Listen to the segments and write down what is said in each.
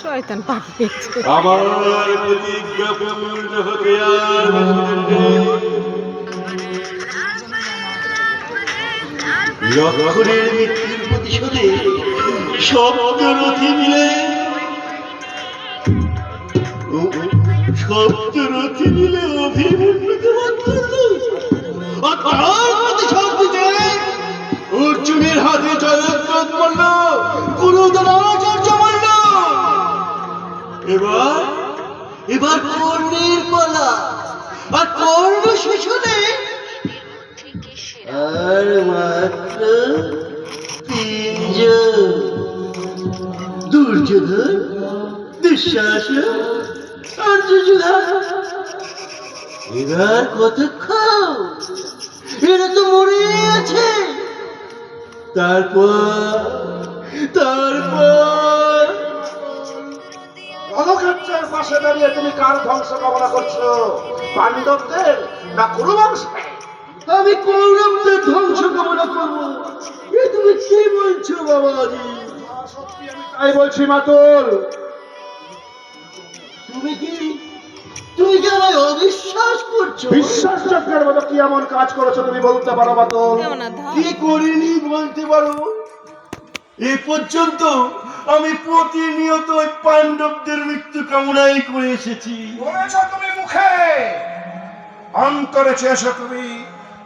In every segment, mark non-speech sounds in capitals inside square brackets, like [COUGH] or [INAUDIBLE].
শয়তান পাঠিয়েছে আমার প্রতিজ্ঞা পূর্ণ হতে আর লক্ষণের মৃত্যুর প্রতিশোধে সপ্তরথী মিলে সপ্তরথী মিলে অভিমন্যু তোমার করল আর প্রতিশোধ দিতে অর্জুনের হাতে জয়দ্রথ মল্ল গুরু দ্রোণাচার্য মল্ল এবার এবার কর্ণের পালা আর কর্ণ শোষণে আর মাত্র তিনজন দুর্যোধন এবার কতক্ষণ এরা তো মরে আছে তারপর তারপর রণক্ষেত্রের পাশে দাঁড়িয়ে তুমি কার ধ্বংস কামনা করছ? পাণ্ডবদের না কুরুবংশের আমি কৌরবদের ধ্বংস কামনা করব? এ তুমি কি বলছো বাবাজি? তাই বলছি মাতুল। তুমি কি তুমি কি আমায় অবিশ্বাস করছ? বিশ্বাসযোগ্যের মতো কি এমন কাজ করেছ তুমি বলতে পারো মাতুল? কি করিনি বলতে পারো? এ পর্যন্ত আমি প্রতিনিয়ত ওই পাণ্ডবদের মৃত্যু কামনাই করে এসেছি। বলেছ তুমি মুখে। অন্তরে চেয়েছো তুমি।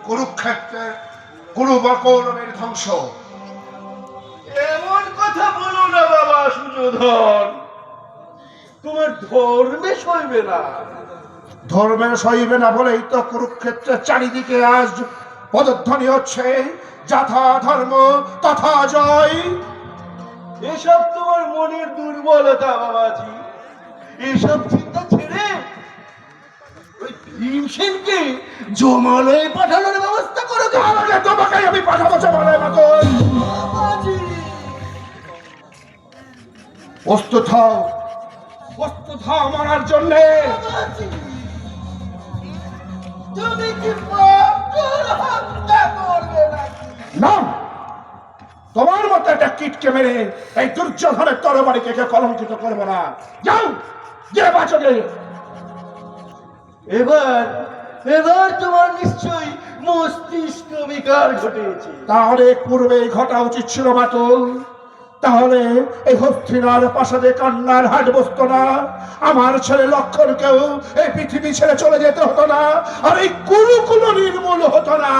কুরুক্ষেত্রের কুরু বা কৌরবের ধ্বংস। এমন কথা বলো না বাবা সুযোধন। তোমার ধর্মে সইবে না। ধর্মের সইবে না বলেই তো কুরুক্ষেত্রের চারিদিকে আজ পদধ্বনি হচ্ছে। যথা ধর্ম তথা জয়। এসব তোমার মনের দুর্বলতা বাবাজি। এসব ওই জমালয়ে পাঠানোর ব্যবস্থা করো। তাহলে তোমাকে আমি পাঠাবো জমালয় বাবাজি, প্রস্তুত হও প্রস্তুত হও মারার জন্যে। তুমি কি? না। তোমার মতো একটা কিটকে মেরে এই দুর্যোধনের তরবারিকে কলঙ্কিত করবে না। যাও যে বাঁচবে এবার এবার তোমার নিশ্চয়ই মস্তিষ্ক বিকার ঘটেছে। তাহলে পূর্বেই ঘটা উচিত ছিল মাতুল তাহলে এই হস্তিনার পাশে কান্নার হাট বসতো না? আমার ছেলে লক্ষণকেও এই পৃথিবী ছেড়ে চলে যেতে হতো না? আর এই কুরুকুলো নির্মূল হতো না?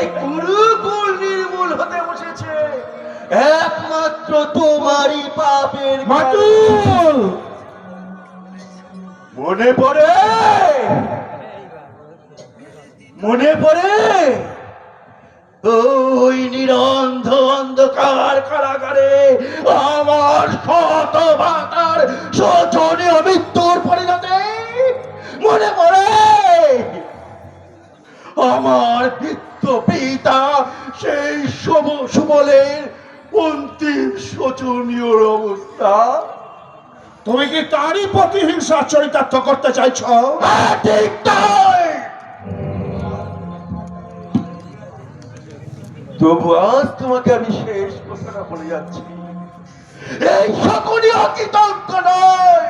এই কুরুকুল নির্মূল হতে বসেছে। একমাত্র তোমারই পাপের। মাতুল মনে পড়ে? মনে পড়ে? ওই নিরন্ধ অন্ধকার কারাগারে আমার শত ভাতার শোচনীয় মৃত্যুর পরিণতে মনে পড়ে? আমার পিত্ত পিতা সেই শুভ সুবলের অন্তিম শোচনীয় অবস্থা তুমি কি তারই প্রতিহিংসা চরিতার্থ করতে চাইছো। তবু আজ তোমাকে আমি শেষ কথাটা বলে যাচ্ছি। এই সকলই অকৃতজ্ঞ নয়।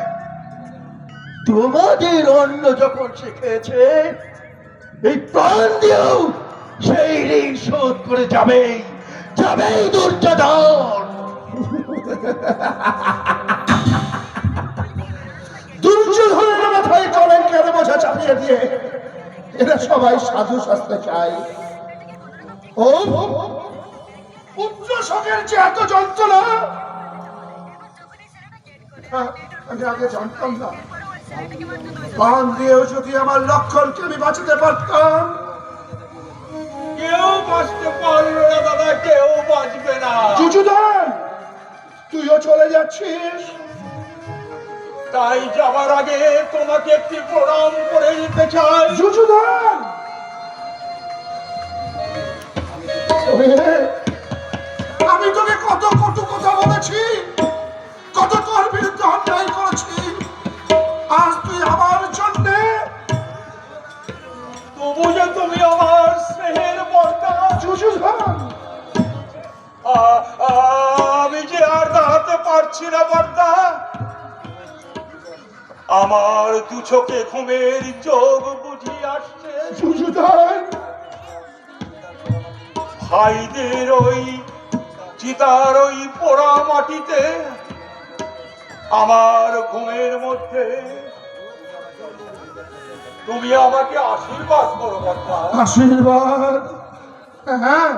তোমাদের অন্য যখন শিখেছে এই প্রাণ দিয়েও সেই ঋণ শোধ করে যাবেই যাবেই দুর্যোধন। [LAUGHS] এরা সবাই সাধু শাস্তে চায়। ও পুত্র শোকের যে এত যন্ত্রণা। আমি আগে জানতাম না। প্রাণ দিয়েও যদি আমার লক্ষণকে আমি বাঁচাতে পারতাম কেউ বাঁচতে পারবে না দাদা কেউ বাঁচবে না। যুযুধন তুইও চলে যাচ্ছিস। তাই যাবার আগে তোমাকে একটি প্রণাম করে দিতে চাই। যুযুধন। আমি তোকে কত কটু কথা বলেছি কত তোর বিরুদ্ধে অন্যায় করেছি। আজ তুই আমার জন্যে তবু যে তুমি আমার স্নেহের বর্তা। যুযুধান। আমি যে আর দাঁড়াতে পারছি না বর্দা আমার দু চোখে ঘুমের চোখ যুযুধান ভাইদের ওই চিতার ওই পোড়া মাটিতে আমার ঘুমের মধ্যে তুমি আমাকে আশীর্বাদ করো আশীর্বাদ? হ্যাঁ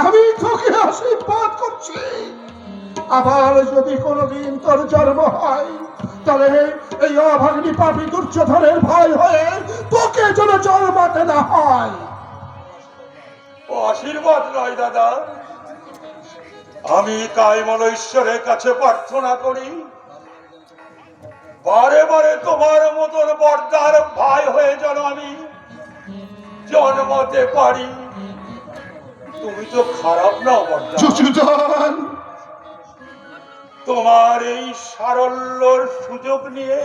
আমি তোকে আশীর্বাদ করছি। আবার যদি কোনোদিন তোর জন্ম হয় তাহলে এই অভাগ্নি পাপি দুর্যোধনের ভয় হয়ে তোকে যেন জন্মাতে না হয়। আশীর্বাদ নয় দাদা। আমি কাইমল ঈশ্বরের কাছে প্রার্থনা করি। বারে বারে তোমার মতন বর্দার ভাই হয়ে যেন আমি জন্মাতে পারি। তুমি তো খারাপ না বর্দা। তোমার এই সারল্যর সুযোগ নিয়ে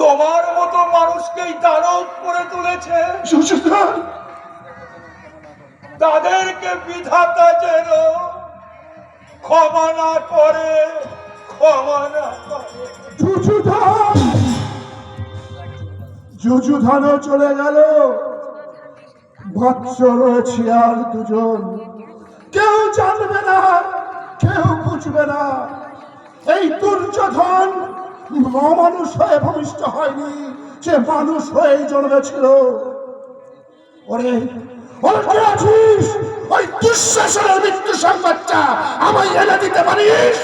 তোমার মতো মানুষকেই দানব করে তুলেছে। তাদেরকে বিধাতা যেন ক্ষমা না করে ক্ষমা না করে। যুযুধন যুযুধনও চলে গেল। বৎস রয়েছে আর দুজন। কেউ জানবে না কেউ বুঝবে না। এই দুর্যোধন মানুষ হয়ে ভূমিষ্ঠ হয়নি সে মানুষ হয়ে জন্মেছিল। ওরে ওরে আছিস? ওই দুঃশাসনের মৃত্যু সংবাদটা আমায় এনে দিতে পারিস?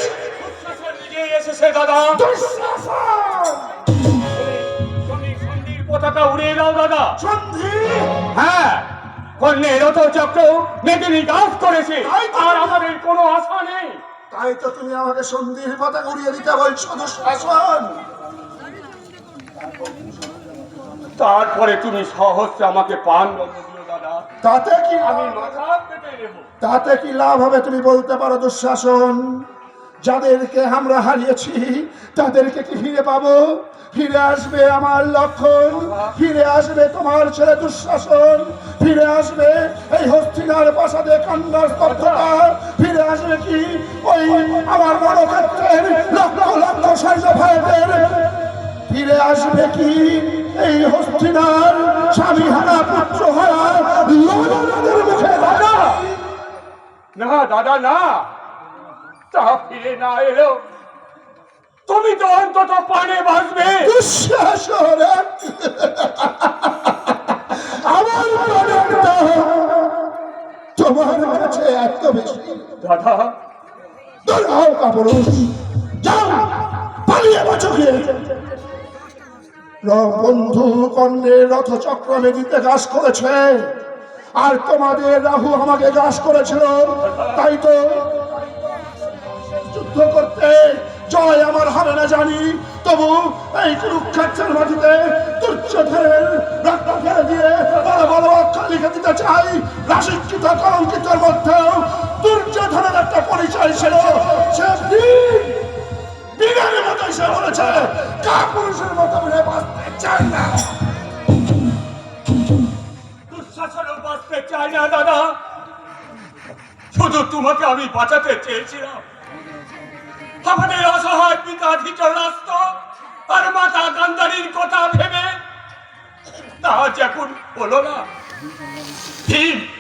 পতাকা উড়িয়ে দাও দাদা। সন্ধি? হ্যাঁ। কন্যে রথ চক্র মেদিনী দাস করেছে। আর আমাদের কোনো আশা নেই। তাই তো তুমি আমাকে সন্ধির পতাকা উড়িয়ে দিতে বলছো দুঃশাসন তারপরে তুমি সহস্রে আমাকে পান তাতে কি আমি মাথা পেতে নেব। তাতে কি লাভ হবে তুমি বলতে পারো দুঃশাসন যাদেরকে আমরা হারিয়েছি, তাদেরকে কি ফিরে পাবো? ফিরে আসবে আমার লক্ষণ, ফিরে আসবে তোমার ছেলে দুঃশাসন, ফিরে আসবে এই হস্তিনার প্রাসাদে কান্নার ফিরে আসবে কি? ওই আমার রণক্ষেত্রের লক্ষ লক্ষ সৈন্য ভাইদের। ফিরে আসবে কি? এই হস্তিনার স্বামী হারা পুত্র হারা মুখে দাদা না দাদা, না। তা ফিরে না এলো তুমি তো অন্তত পানে দুঃশাসন আমার প্রাণটা তোমার কাছে এত বেশি। দাদা। দৌড়াও কাপুরুষ। যাও পালিয়ে বাঁচো র- বন্ধু কর্ণের রথচক্র মেদিতে গাছ করেছে। আর তোমাদের রাহু আমাকে গাছ করেছিল। তাই তো যুদ্ধ করতে। জয় আমার হবে না জানি। তবু এই কুরুক্ষেত্রের মাটিতে দুর্যোধনের রক্ত ফেলে দিয়ে বড় বড় অক্ষর লিখে দিতে চাই। রাশিকৃত কলঙ্কিতের মধ্যেও দুর্যোধনের একটা পরিচয় ছিল। সে মতো বলেছে। কা পুরুষের মতো বাঁচতে না? বাঁচতে না, দাদা। শুধু তোমাকে আমি বাঁচাতে চেয়েছিলাম। আমাদের অসহায় পিতা ধিচর রাস্ত আর মাতা গান্ধারীর কথা ভেবে তা যখন হলো না।